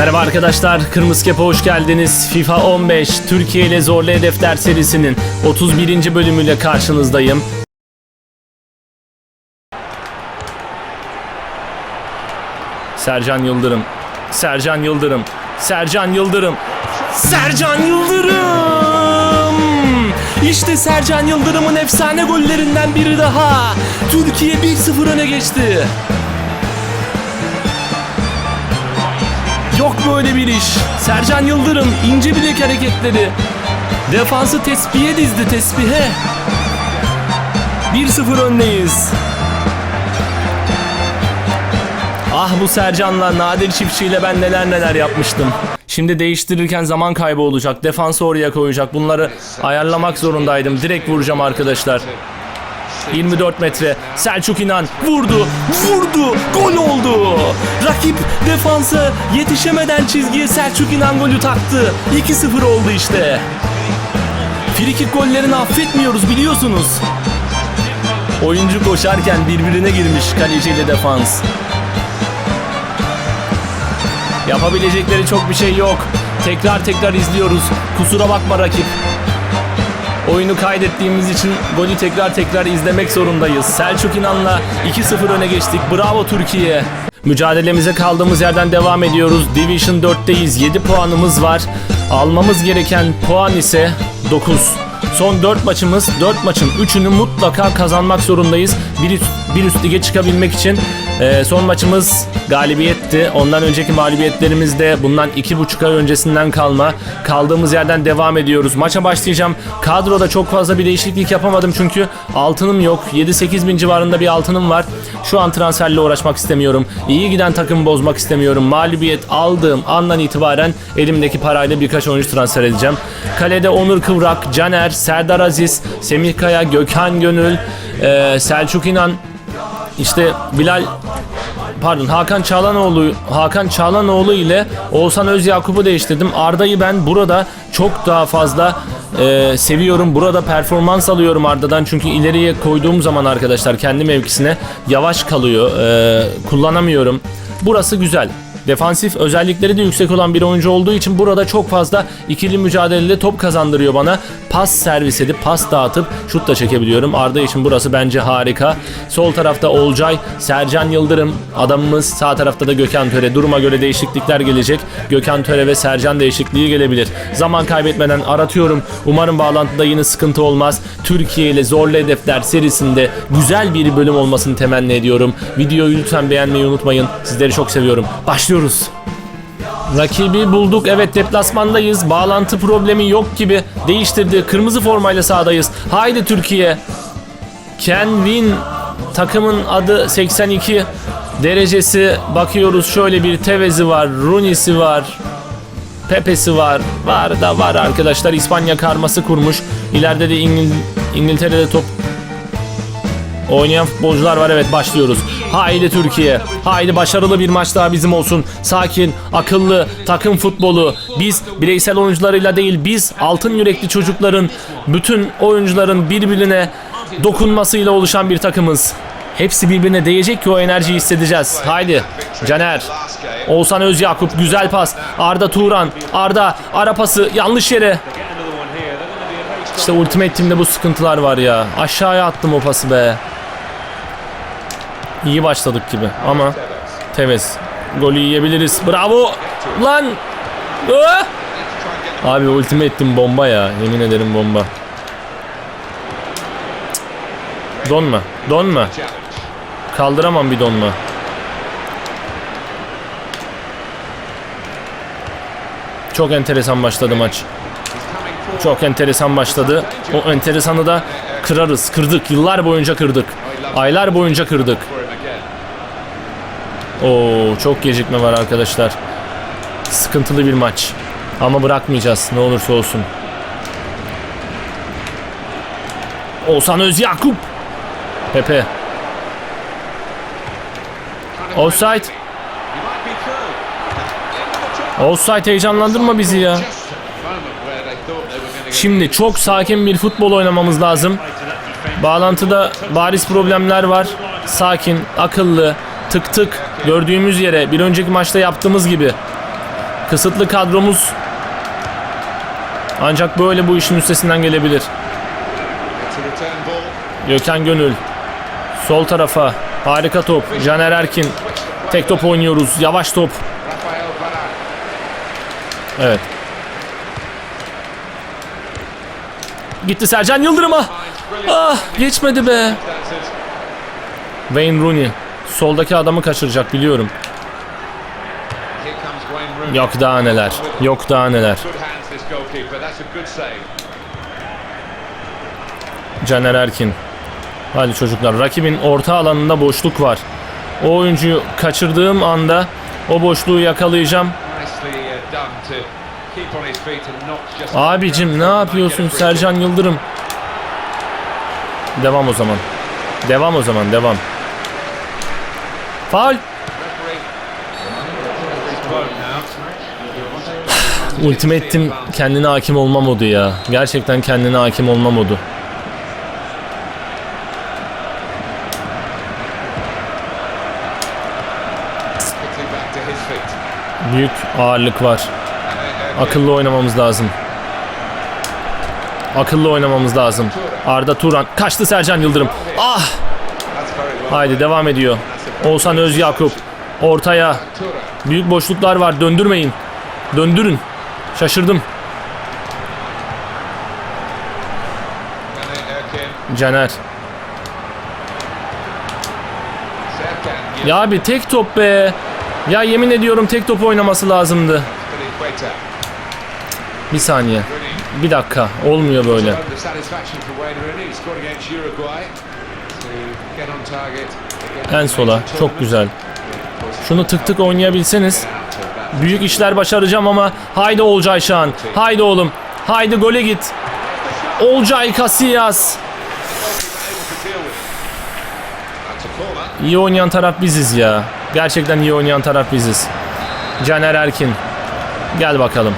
Merhaba arkadaşlar, Kırmızı Kepe hoş geldiniz. FIFA 15 Türkiye ile Zorlu Hedefler serisinin 31. bölümüyle karşınızdayım. Sercan Yıldırım, Sercan Yıldırım, Sercan Yıldırım, Sercan Yıldırım! İşte Sercan Yıldırım'ın efsane gollerinden biri daha. Türkiye 1-0 öne geçti. Yok böyle bir iş. Sercan Yıldırım ince bilek hareketleri. Defansı tespihe dizdi tespihe. 1-0 öndeyiz. Ah bu Sercan'la Nadir Çiftçi ile ben neler neler yapmıştım. Şimdi değiştirirken zaman kaybı olacak. Defansı oraya koyacak. Bunları ayarlamak zorundaydım. Direkt vuracağım arkadaşlar. 24 metre. Selçuk İnan vurdu. Vurdu. Gol oldu. Rakip defansa yetişemeden çizgiye Selçuk İnan golü taktı. 2-0 oldu işte. Frikik gollerini affetmiyoruz biliyorsunuz. Oyuncu koşarken birbirine girmiş kaleciyle defans. Yapabilecekleri çok bir şey yok. Tekrar tekrar izliyoruz. Kusura bakma rakip. Oyunu kaydettiğimiz için golü tekrar tekrar izlemek zorundayız. Selçuk İnan'la 2-0 öne geçtik. Bravo Türkiye. Mücadelemize kaldığımız yerden devam ediyoruz. Division 4'teyiz. 7 puanımız var. Almamız gereken puan ise 9. Son 4 maçımız, 4 maçın 3'ünü mutlaka kazanmak zorundayız. Bir üst, bir üst lige çıkabilmek için. Ee, son maçımız galibiyetti. Ondan önceki mağlubiyetlerimiz de bundan 2,5 ay öncesinden kalma. Kaldığımız yerden devam ediyoruz. Maça başlayacağım. Kadroda çok fazla bir değişiklik yapamadım çünkü altınım yok. 7-8 bin civarında bir altınım var. Şu an transferle uğraşmak istemiyorum. İyi giden takımı bozmak istemiyorum. Mağlubiyet aldığım andan itibaren elimdeki parayla birkaç oyuncu transfer edeceğim. Kalede Onur Kıvrak, Caner, Serdar Aziz, Semih Kaya, Gökhan Gönül, e, Selçuk İnan, işte Bilal pardon Hakan Çağlanoğlu Hakan Çağlanoğlu ile Oğuzhan Özyakup'u değiştirdim. Arda'yı ben burada çok daha fazla e, seviyorum. Burada performans alıyorum Arda'dan çünkü ileriye koyduğum zaman arkadaşlar kendi mevkisine yavaş kalıyor. E, kullanamıyorum. Burası güzel. Defansif özellikleri de yüksek olan bir oyuncu olduğu için burada çok fazla ikili mücadelede top kazandırıyor bana. Pas servis edip pas dağıtıp şut da çekebiliyorum. Arda için burası bence harika. Sol tarafta Olcay, Sercan Yıldırım adamımız. Sağ tarafta da Gökhan Töre. Duruma göre değişiklikler gelecek. Gökhan Töre ve Sercan değişikliği gelebilir. Zaman kaybetmeden aratıyorum. Umarım bağlantıda yine sıkıntı olmaz. Türkiye ile Zorlu Hedefler serisinde güzel bir bölüm olmasını temenni ediyorum. Videoyu lütfen beğenmeyi unutmayın. Sizleri çok seviyorum. Başlıyoruz. Rakibi bulduk. Evet deplasmandayız. Bağlantı problemi yok gibi. Değiştirdi. Kırmızı formayla sahadayız. Haydi Türkiye. Ken Win takımın adı 82 derecesi. Bakıyoruz şöyle bir Tevez'i var. Rooney'si var. Pepe'si var. Var da var arkadaşlar. İspanya karması kurmuş. İleride de İngil İngiltere'de top Oynayan futbolcular var evet başlıyoruz. Haydi Türkiye. Haydi başarılı bir maç daha bizim olsun. Sakin, akıllı, takım futbolu. Biz bireysel oyuncularıyla değil biz altın yürekli çocukların, bütün oyuncuların birbirine dokunmasıyla oluşan bir takımız. Hepsi birbirine değecek ki o enerjiyi hissedeceğiz. Haydi Caner. Oğuzhan Özyakup güzel pas. Arda Turan. Arda ara pası yanlış yere. İşte Ultimate Team'de bu sıkıntılar var ya. Aşağıya attım o pası be. İyi başladık gibi ama Tevez golü yiyebiliriz. Bravo. Lan. Aa! Abi Ultimate Team bomba ya. Yemin ederim bomba. Donma. Donma. Kaldıramam bir donma. Çok enteresan başladı maç. Çok enteresan başladı. O enteresanı da kırarız. Kırdık. Yıllar boyunca kırdık. Aylar boyunca kırdık. Oo çok gecikme var arkadaşlar. Sıkıntılı bir maç. Ama bırakmayacağız ne olursa olsun. Oğuzhan Özyakup. Pepe. Offside. Offside heyecanlandırma bizi ya. Şimdi çok sakin bir futbol oynamamız lazım. Bağlantıda bariz problemler var. Sakin, akıllı, tık tık gördüğümüz yere bir önceki maçta yaptığımız gibi Kısıtlı kadromuz. Ancak böyle bu işin üstesinden gelebilir. Gökhan Gönül. Sol tarafa. Harika top. Caner Erkin. Tek top oynuyoruz. Yavaş top. Evet. Gitti Sercan Yıldırım'a. Ah geçmedi be. Wayne Rooney. Soldaki adamı kaçıracak biliyorum. Yok daha neler. Yok daha neler. Caner Erkin. Hadi çocuklar. Rakibin orta alanında boşluk var. O oyuncuyu kaçırdığım anda o boşluğu yakalayacağım. Abicim ne yapıyorsun Sercan Yıldırım? Devam o zaman. Devam o zaman devam. Faul. Ultimate Team kendine hakim olma modu ya. Gerçekten kendine hakim olma modu. Büyük ağırlık var. Akıllı oynamamız lazım. Akıllı oynamamız lazım. Arda Turan. Kaçtı Sercan Yıldırım. Ah! Haydi devam ediyor. Oğuzhan Özyakup. Ortaya. Tura. Büyük boşluklar var. Döndürmeyin. Döndürün. Şaşırdım. Caner. Ya abi tek top be. Ya yemin ediyorum tek top oynaması lazımdı. Bir saniye. Bir dakika. Olmuyor böyle. En sola. Çok güzel. Şunu tık tık oynayabilseniz büyük işler başaracağım ama haydi Olcay Şahan. Haydi oğlum. Haydi gole git. Olcay Casillas. İyi oynayan taraf biziz ya. Gerçekten iyi oynayan taraf biziz. Caner Erkin. Gel bakalım.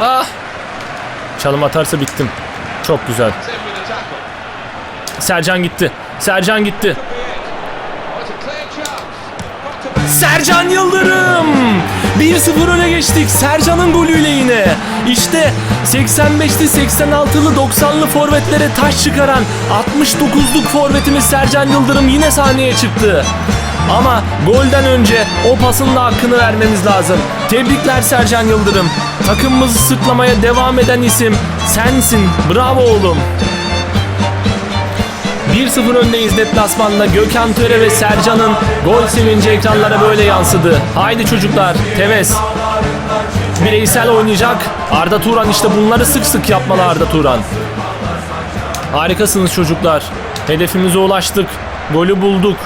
Ah! Çalım atarsa bittim. Çok güzel. Sercan gitti. Sercan gitti. Sercan Yıldırım! 1-0 öne geçtik. Sercan'ın golüyle yine. İşte 85'li 86'lı 90'lı forvetlere taş çıkaran 69'luk forvetimiz Sercan Yıldırım yine sahneye çıktı. Ama golden önce o pasın da hakkını vermemiz lazım. Tebrikler Sercan Yıldırım. Takımımızı sırtlamaya devam eden isim sensin. Bravo oğlum. 1-0 öndeyiz deplasmanda. Gökhan Töre ve Sercan'ın gol sevinci ekranlara böyle yansıdı. Haydi çocuklar, Tevez. Bireysel oynayacak. Arda Turan işte bunları sık sık yapmalı Arda Turan. Harikasınız çocuklar. Hedefimize ulaştık. Golü bulduk.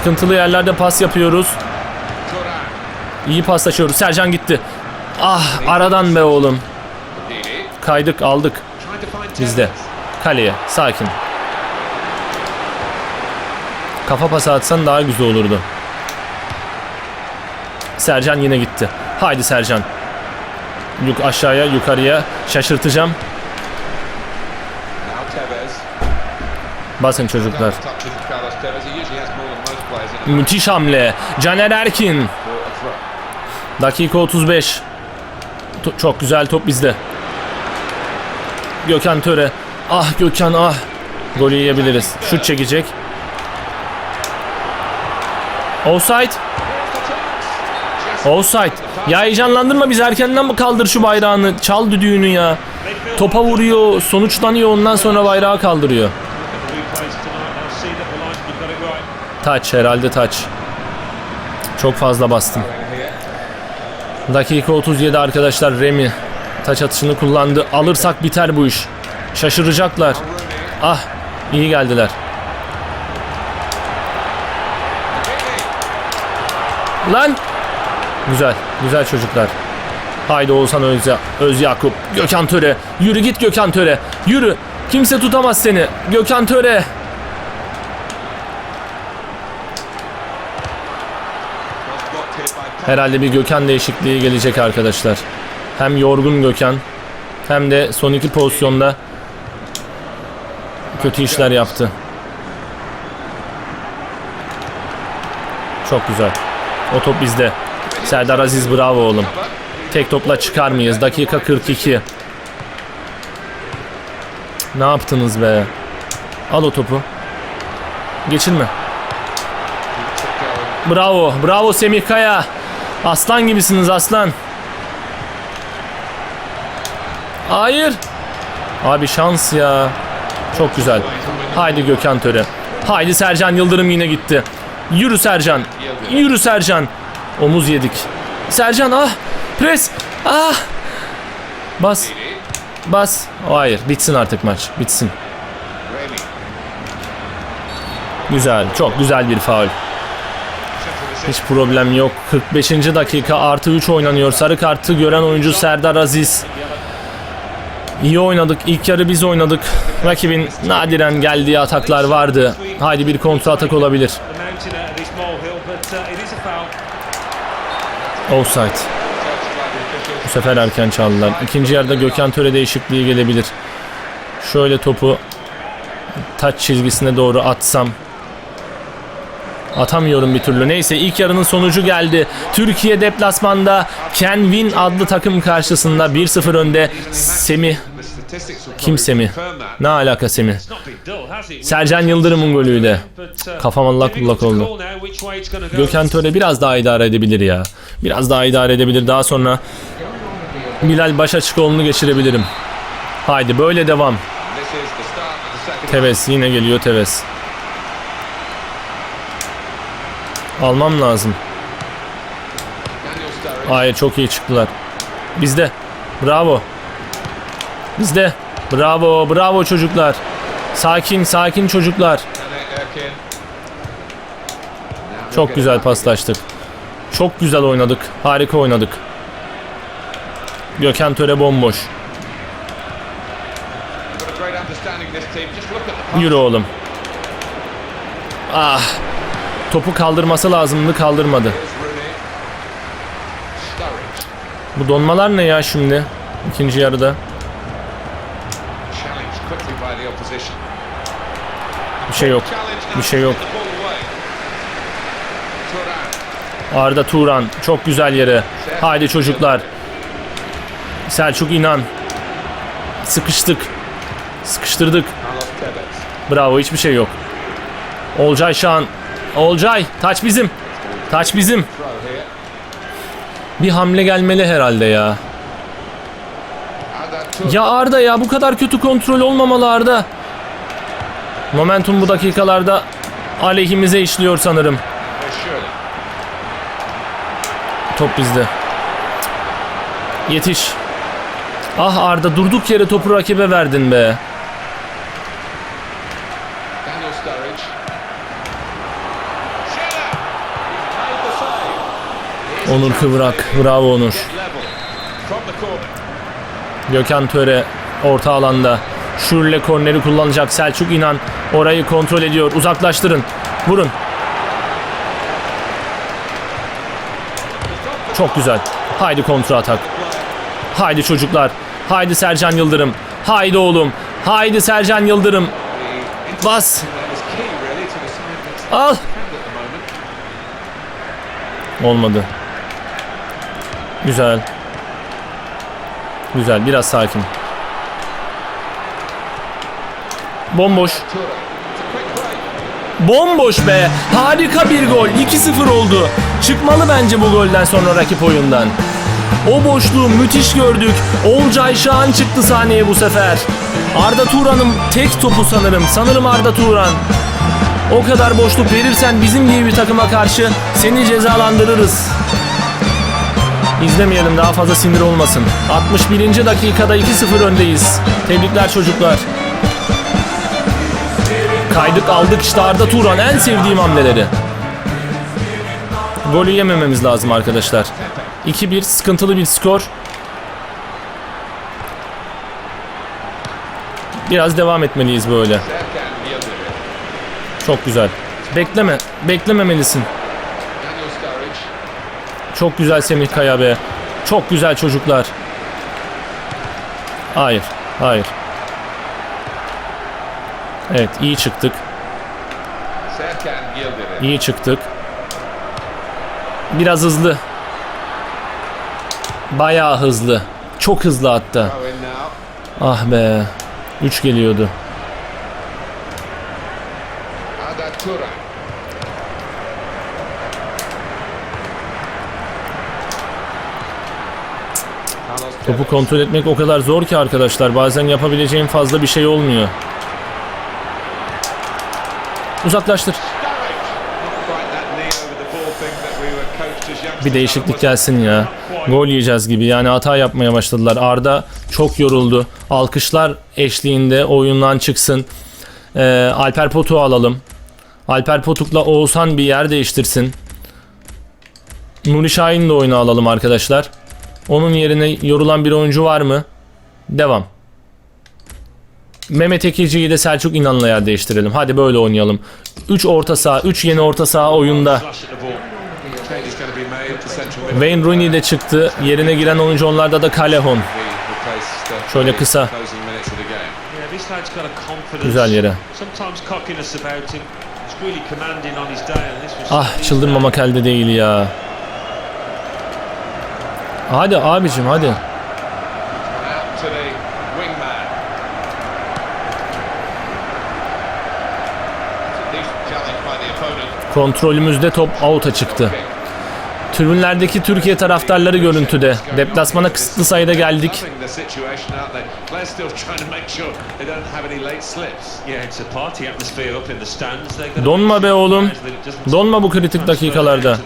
Sıkıntılı yerlerde pas yapıyoruz. İyi paslaşıyoruz. Sercan gitti. Ah aradan be oğlum. Kaydık aldık. Bizde. Kaleye. Sakin. Kafa pası atsan daha güzel olurdu. Sercan yine gitti. Haydi Sercan. Yuk aşağıya yukarıya şaşırtacağım. Basın çocuklar. Müthiş hamle. Caner Erkin. Dakika 35. To- çok güzel top bizde. Gökhan Töre. Ah Gökhan ah. Golü yiyebiliriz. Şut çekecek. Offside. Offside. Ya heyecanlandırma biz erkenden mi kaldır şu bayrağını? Çal düdüğünü ya. Topa vuruyor, sonuçlanıyor ondan sonra bayrağı kaldırıyor. Taç herhalde taç. Çok fazla bastım. Dakika 37 arkadaşlar Remi taç atışını kullandı. Alırsak biter bu iş. Şaşıracaklar. Ah iyi geldiler. Lan. Güzel. Güzel çocuklar. Haydi Oğuzhan Özya, Öz Yakup. Gökhan Töre. Yürü git Gökhan Töre. Yürü. Kimse tutamaz seni. Gökhan Töre. Herhalde bir Gökhan değişikliği gelecek arkadaşlar. Hem yorgun Gökhan hem de son iki pozisyonda kötü işler yaptı. Çok güzel. O top bizde. Serdar Aziz bravo oğlum. Tek topla çıkar mıyız? Dakika 42. Ne yaptınız be? Al o topu. Geçirme. Bravo. Bravo Semih Kaya. Aslan gibisiniz aslan. Hayır. Abi şans ya. Çok güzel. Haydi Gökhan Töre. Haydi Sercan Yıldırım yine gitti. Yürü Sercan. Yürü Sercan. Omuz yedik. Sercan ah. Pres. Ah. Bas. Bas. Hayır. Bitsin artık maç. Bitsin. Güzel. Çok güzel bir faul. Hiç problem yok. 45. dakika artı 3 oynanıyor. Sarı kartı gören oyuncu Serdar Aziz. İyi oynadık. İlk yarı biz oynadık. Rakibin nadiren geldiği ataklar vardı. Haydi bir kontra atak olabilir. Offside. Bu sefer erken çaldılar. İkinci yarıda Gökhan Töre değişikliği gelebilir. Şöyle topu taç çizgisine doğru atsam. Atamıyorum bir türlü. Neyse ilk yarının sonucu geldi. Türkiye deplasmanda Ken Win adlı takım karşısında 1-0 önde. Semih. Kim Semih? Ne alaka Semih? Sercan Yıldırım'ın golüydü. Uh, Kafam difficult to oldu. Gökhan Töre biraz daha idare edebilir ya. Biraz daha idare edebilir. Daha sonra Bilal Başaçıkoğlu'nu geçirebilirim. Haydi böyle devam. Tevez yine geliyor Tevez. Almam lazım. Hayır çok iyi çıktılar. Bizde. Bravo. Bizde. Bravo. Bravo çocuklar. Sakin sakin çocuklar. Çok güzel paslaştık. Çok güzel oynadık. Harika oynadık. Gökhan Töre bomboş. Yürü oğlum. Ah. Topu kaldırması lazımdı kaldırmadı. Bu donmalar ne ya şimdi? İkinci yarıda. Bir şey yok. Bir şey yok. Arda Turan çok güzel yere. Haydi çocuklar. Selçuk İnan. Sıkıştık. Sıkıştırdık. Bravo hiçbir şey yok. Olcay Şahan. Olcay taç bizim. Taç bizim. Bir hamle gelmeli herhalde ya. Ya Arda ya bu kadar kötü kontrol olmamalı Arda. Momentum bu dakikalarda aleyhimize işliyor sanırım. Top bizde. Yetiş. Ah Arda durduk yere topu rakibe verdin be. Onur Kıvrak. Bravo Onur. Gökhan Töre orta alanda. Şurle korneri kullanacak. Selçuk İnan orayı kontrol ediyor. Uzaklaştırın. Vurun. Çok güzel. Haydi kontra atak. Haydi çocuklar. Haydi Sercan Yıldırım. Haydi oğlum. Haydi Sercan Yıldırım. Bas. interception there Güzel. Güzel. Biraz sakin. Bomboş. Bomboş be. Harika bir gol. 2-0 oldu. Çıkmalı bence bu golden sonra rakip oyundan. O boşluğu müthiş gördük. Olcay Şahan çıktı sahneye bu sefer. Arda Turan'ın tek topu sanırım. Sanırım Arda Turan. O kadar boşluk verirsen bizim gibi bir takıma karşı seni cezalandırırız. İzlemeyelim daha fazla sinir olmasın. 61. dakikada 2-0 öndeyiz. Tebrikler çocuklar. Kaydık aldık işte Arda Turan en sevdiğim hamleleri. Golü yemememiz lazım arkadaşlar. 2-1 sıkıntılı bir skor. Biraz devam etmeliyiz böyle. Çok güzel. Bekleme. Beklememelisin. Çok güzel Semih Kaya be. Çok güzel çocuklar. Hayır. Hayır. Evet iyi çıktık. İyi çıktık. Biraz hızlı. Bayağı hızlı. Çok hızlı hatta. Ah be. 3 geliyordu. Ada Topu kontrol etmek o kadar zor ki arkadaşlar. Bazen yapabileceğim fazla bir şey olmuyor. Uzaklaştır. Bir değişiklik gelsin ya. Gol yiyeceğiz gibi. Yani hata yapmaya başladılar. Arda çok yoruldu. Alkışlar eşliğinde oyundan çıksın. Ee, Alper Potuk'u alalım. Alper Potuk'la Oğuzhan bir yer değiştirsin. Nuri Şahin de oyunu alalım arkadaşlar. Onun yerine yorulan bir oyuncu var mı? Devam. Mehmet Ekici'yi de Selçuk İnan'la yer değiştirelim. Hadi böyle oynayalım. 3 orta saha, 3 yeni orta saha oyunda. Wayne Rooney de çıktı. Yerine giren oyuncu onlarda da uh, Şöyle kısa. Güzel yere. Ah çıldırmamak elde değil ya. Hadi abicim hadi. Kontrolümüzde top out'a çıktı. Tribünlerdeki Türkiye taraftarları görüntüde. Deplasmana kısıtlı sayıda geldik. Donma be oğlum. Donma bu kritik dakikalarda.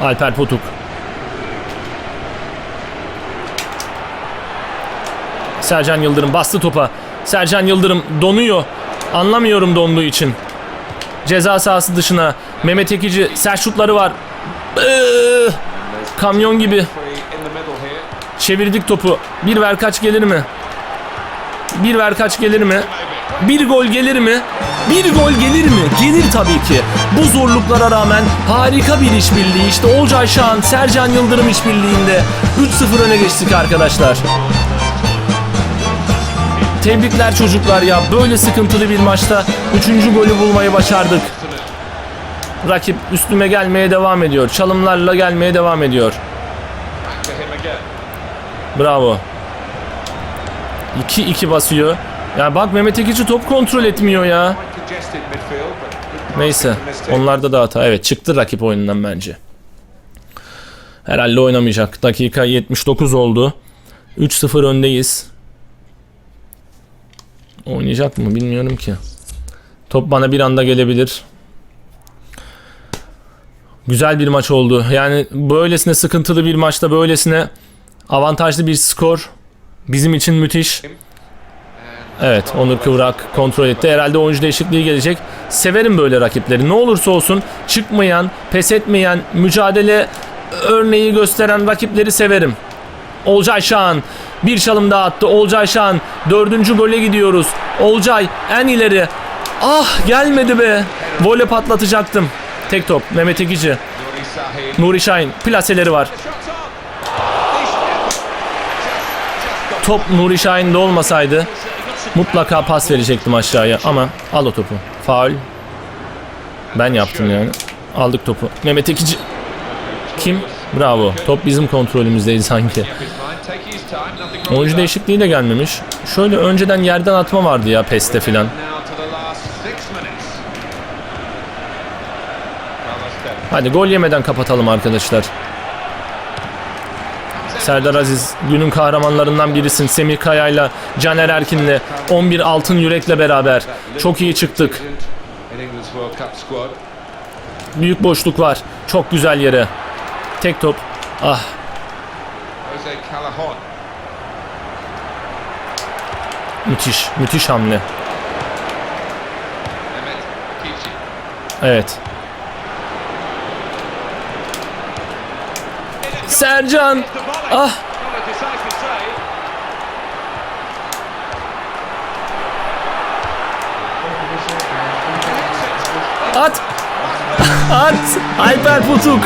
Alper Potuk. Sercan Yıldırım bastı topa. Sercan Yıldırım donuyor. Anlamıyorum donduğu için. Ceza sahası dışına. Mehmet Ekici sert şutları var. Iıı, Kamyon gibi. Çevirdik topu. Bir ver kaç gelir mi? Bir ver kaç gelir mi? Bir gol gelir mi? Bir gol gelir mi? Gelir tabii ki. Bu zorluklara rağmen harika bir işbirliği. İşte Olcay Şahan, Sercan Yıldırım işbirliğinde 3-0 öne geçtik arkadaşlar. Tebrikler çocuklar ya. Böyle sıkıntılı bir maçta 3. golü bulmayı başardık. Rakip üstüme gelmeye devam ediyor. Çalımlarla gelmeye devam ediyor. Bravo. 2-2 basıyor. Ya bak Mehmet Ekici top kontrol etmiyor ya. Neyse. Onlarda da hata. Evet çıktı rakip oyunundan bence. Herhalde oynamayacak. Dakika 79 oldu. 3-0 öndeyiz. Oynayacak mı bilmiyorum ki. Top bana bir anda gelebilir. Güzel bir maç oldu. Yani böylesine sıkıntılı bir maçta böylesine avantajlı bir skor bizim için müthiş. Evet Onur Kıvrak kontrol etti. Herhalde oyuncu değişikliği gelecek. Severim böyle rakipleri. Ne olursa olsun çıkmayan, pes etmeyen, mücadele örneği gösteren rakipleri severim. Olcay Şahan bir çalım daha attı. Olcay Şahan dördüncü gole gidiyoruz. Olcay en ileri. Ah gelmedi be. Vole patlatacaktım. Tek top Mehmet Ekici. Nuri Şahin plaseleri var. Top Nuri Şahin'de olmasaydı mutlaka pas verecektim aşağıya ama al o topu. Faul. Ben yaptım yani. Aldık topu. Mehmet Ekici. Kim? Bravo. Top bizim kontrolümüzdeydi sanki. Oyuncu değişikliği de gelmemiş. Şöyle önceden yerden atma vardı ya PES'te filan. Hadi gol yemeden kapatalım arkadaşlar. Serdar Aziz günün kahramanlarından birisin. Semih Kaya'yla Caner Erkin'le 11 altın yürekle beraber çok iyi çıktık. Büyük boşluk var. Çok güzel yere. Tek top. Ah müthiş. Müthiş hamle. Evet. Sercan. Ah at. At. Alper Putuk.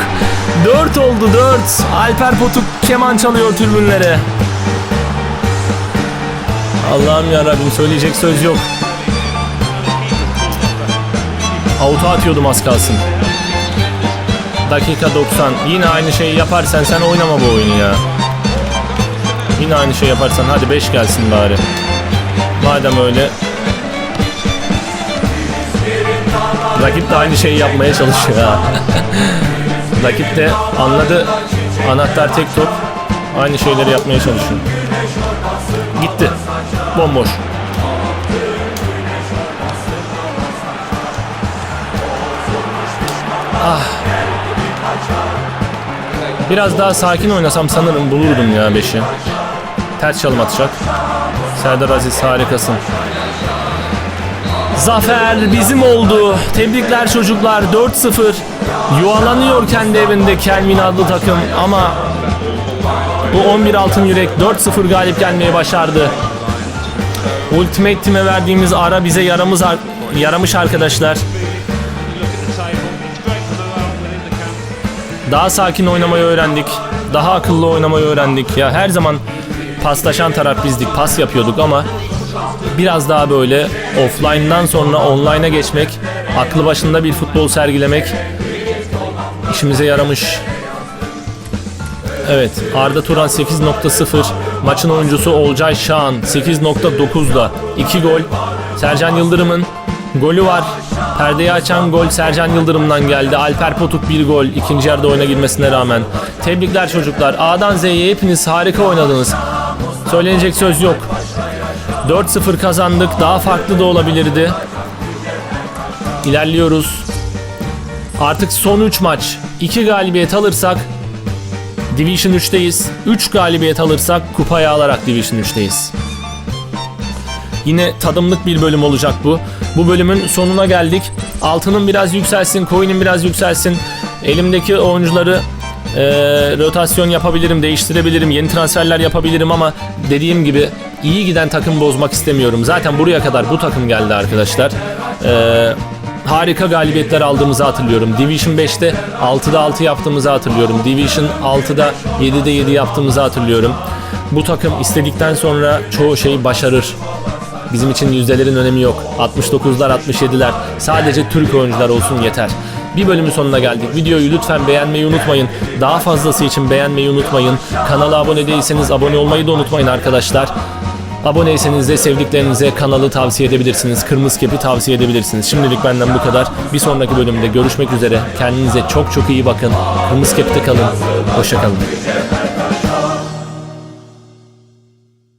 4 oldu 4. Alper Potuk keman çalıyor tribünlere. Allah'ım yarabbim söyleyecek söz yok. Avuta atıyordum az kalsın. Dakika 90. Yine aynı şeyi yaparsan sen oynama bu oyunu ya. Yine aynı şey yaparsan hadi 5 gelsin bari. Madem öyle. Rakip de aynı şeyi yapmaya çalışıyor ha. Rakip de anladı. Anahtar tek top. Aynı şeyleri yapmaya çalışıyor. Gitti. Bomboş. Biraz daha sakin oynasam sanırım bulurdum ya 5'i. Ters çalım atacak. Serdar Aziz harikasın. Zafer bizim oldu. Tebrikler çocuklar 4-0. Yuvalanıyor kendi evinde Kelvin adlı takım ama bu 11 altın yürek 4-0 galip gelmeyi başardı. Ultimate Team'e verdiğimiz ara bize yaramız ar- yaramış arkadaşlar. Daha sakin oynamayı öğrendik. Daha akıllı oynamayı öğrendik. Ya her zaman paslaşan taraf bizdik. Pas yapıyorduk ama biraz daha böyle offline'dan sonra online'a geçmek, aklı başında bir futbol sergilemek işimize yaramış. Evet, Arda Turan 8.0, maçın oyuncusu Olcay Şahan 8.9'da 2 gol. Sercan Yıldırım'ın golü var. Perdeyi açan gol Sercan Yıldırım'dan geldi. Alper Potuk bir gol ikinci yarıda oyuna girmesine rağmen. Tebrikler çocuklar. A'dan Z'ye hepiniz harika oynadınız. Söylenecek söz yok. 4-0 kazandık. Daha farklı da olabilirdi. İlerliyoruz. Artık son 3 maç. 2 galibiyet alırsak Division 3'teyiz. 3 galibiyet alırsak kupayı alarak Division 3'teyiz. Yine tadımlık bir bölüm olacak bu. Bu bölümün sonuna geldik. Altının biraz yükselsin, coin'in biraz yükselsin. Elimdeki oyuncuları eee, rotasyon yapabilirim, değiştirebilirim, yeni transferler yapabilirim ama dediğim gibi iyi giden takım bozmak istemiyorum. Zaten buraya kadar bu takım geldi arkadaşlar. Eee harika galibiyetler aldığımızı hatırlıyorum. Division 5'te 6'da 6 yaptığımızı hatırlıyorum. Division 6'da 7'de 7 yaptığımızı hatırlıyorum. Bu takım istedikten sonra çoğu şeyi başarır. Bizim için yüzdelerin önemi yok. 69'lar 67'ler sadece Türk oyuncular olsun yeter. Bir bölümün sonuna geldik. Videoyu lütfen beğenmeyi unutmayın. Daha fazlası için beğenmeyi unutmayın. Kanala abone değilseniz abone olmayı da unutmayın arkadaşlar. Aboneyseniz de sevdiklerinize kanalı tavsiye edebilirsiniz. Kırmızı Kep'i tavsiye edebilirsiniz. Şimdilik benden bu kadar. Bir sonraki bölümde görüşmek üzere. Kendinize çok çok iyi bakın. Kırmızı Kep'te kalın. Hoşça kalın.